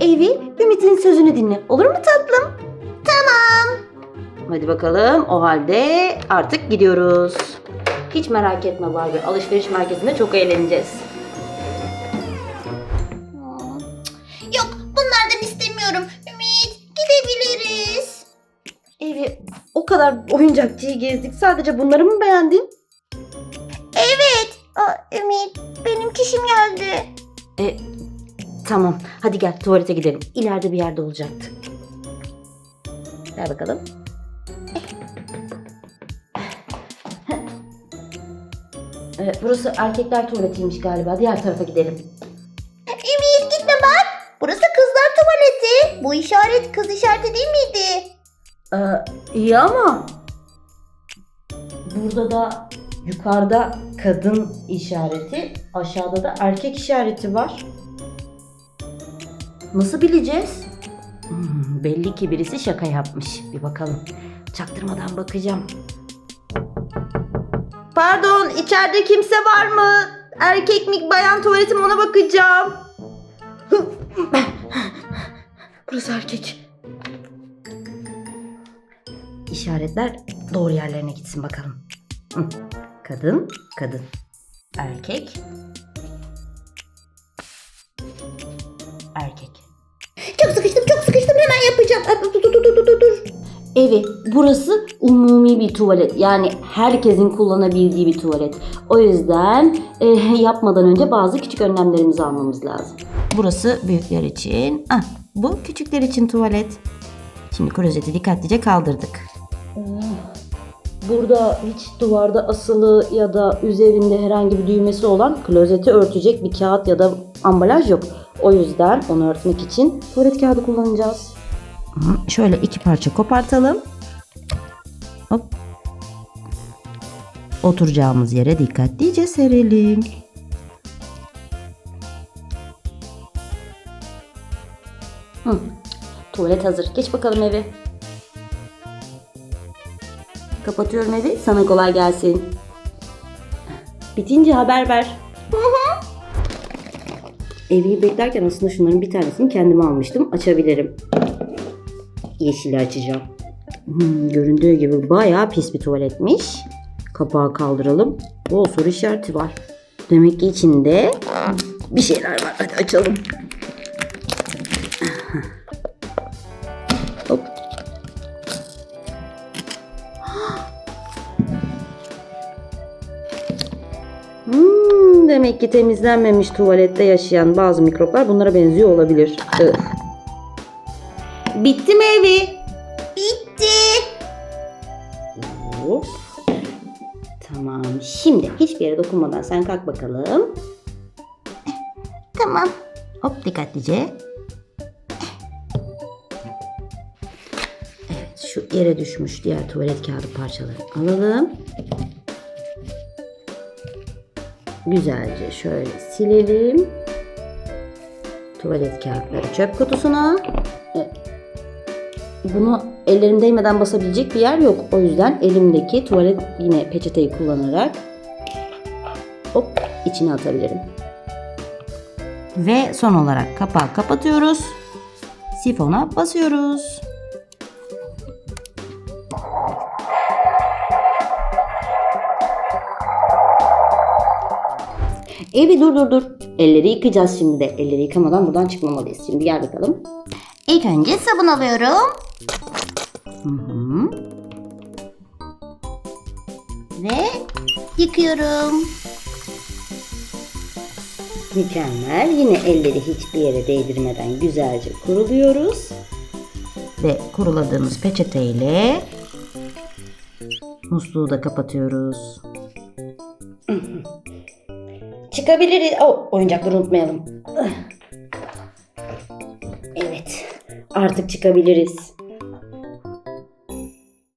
Evi, Ümit'in sözünü dinle. Olur mu tatlım? Tamam. Hadi bakalım. O halde artık gidiyoruz. Hiç merak etme Barbie. Alışveriş merkezinde çok eğleneceğiz. Yok bunlardan istemiyorum. Ümit gidebiliriz. Evi, o kadar oyuncakçıyı gezdik. Sadece bunları mı beğendin? Aa, Ümit benim kişim geldi. E, tamam. Hadi gel tuvalete gidelim. İleride bir yerde olacaktı. Gel bakalım. E, burası erkekler tuvaletiymiş galiba. Diğer tarafa gidelim. Ümit gitme bak. Burası kızlar tuvaleti. Bu işaret kız işareti değil miydi? Ee, iyi ama burada da yukarıda kadın işareti, aşağıda da erkek işareti var. Nasıl bileceğiz? Hmm, belli ki birisi şaka yapmış. Bir bakalım. Çaktırmadan bakacağım. Pardon, içeride kimse var mı? Erkek mi, bayan tuvaletim ona bakacağım. Burası erkek. İşaretler doğru yerlerine gitsin bakalım. Hı. Kadın, kadın. Erkek. Erkek. Çok sıkıştım çok sıkıştım hemen yapacağım. Dur dur dur dur dur. dur. Evi, burası umumi bir tuvalet. Yani herkesin kullanabildiği bir tuvalet. O yüzden e, yapmadan önce bazı küçük önlemlerimizi almamız lazım. Burası büyükler için. Ah, bu küçükler için tuvalet. Şimdi klozeti dikkatlice kaldırdık. Burada hiç duvarda asılı ya da üzerinde herhangi bir düğmesi olan klozeti örtecek bir kağıt ya da ambalaj yok. O yüzden onu örtmek için tuvalet kağıdı kullanacağız. Şöyle iki parça kopartalım. Hop. Oturacağımız yere dikkatlice serelim. Hı. Tuvalet hazır. Geç bakalım evi. Kapatıyorum evi. Sana kolay gelsin. Bitince haber ver. Evi beklerken aslında şunların bir tanesini kendime almıştım. Açabilirim. Yeşili açacağım. Hmm, göründüğü gibi bayağı pis bir tuvaletmiş. Kapağı kaldıralım. O soru işareti var. Demek ki içinde bir şeyler var. Hadi açalım. Hmm, demek ki temizlenmemiş tuvalette yaşayan bazı mikroplar bunlara benziyor olabilir. Ih. Bitti mi evi? Bitti. Hop. Tamam. Şimdi hiçbir yere dokunmadan sen kalk bakalım. Tamam. Hop dikkatlice. Şu yere düşmüş diğer tuvalet kağıdı parçalarını alalım. Güzelce şöyle silelim. Tuvalet kağıtları çöp kutusuna. Evet. Bunu ellerim değmeden basabilecek bir yer yok. O yüzden elimdeki tuvalet yine peçeteyi kullanarak hop içine atabilirim. Ve son olarak kapağı kapatıyoruz. Sifona basıyoruz. Evi dur dur dur. Elleri yıkayacağız şimdi de. Elleri yıkamadan buradan çıkmamalıyız. Şimdi gel bakalım. İlk önce sabun alıyorum. Hı hı. Ve yıkıyorum. Mükemmel. Yine elleri hiçbir yere değdirmeden güzelce kuruluyoruz. Ve kuruladığımız peçeteyle musluğu da kapatıyoruz. Çıkabiliriz. Oh, oyuncakları unutmayalım. Evet. Artık çıkabiliriz.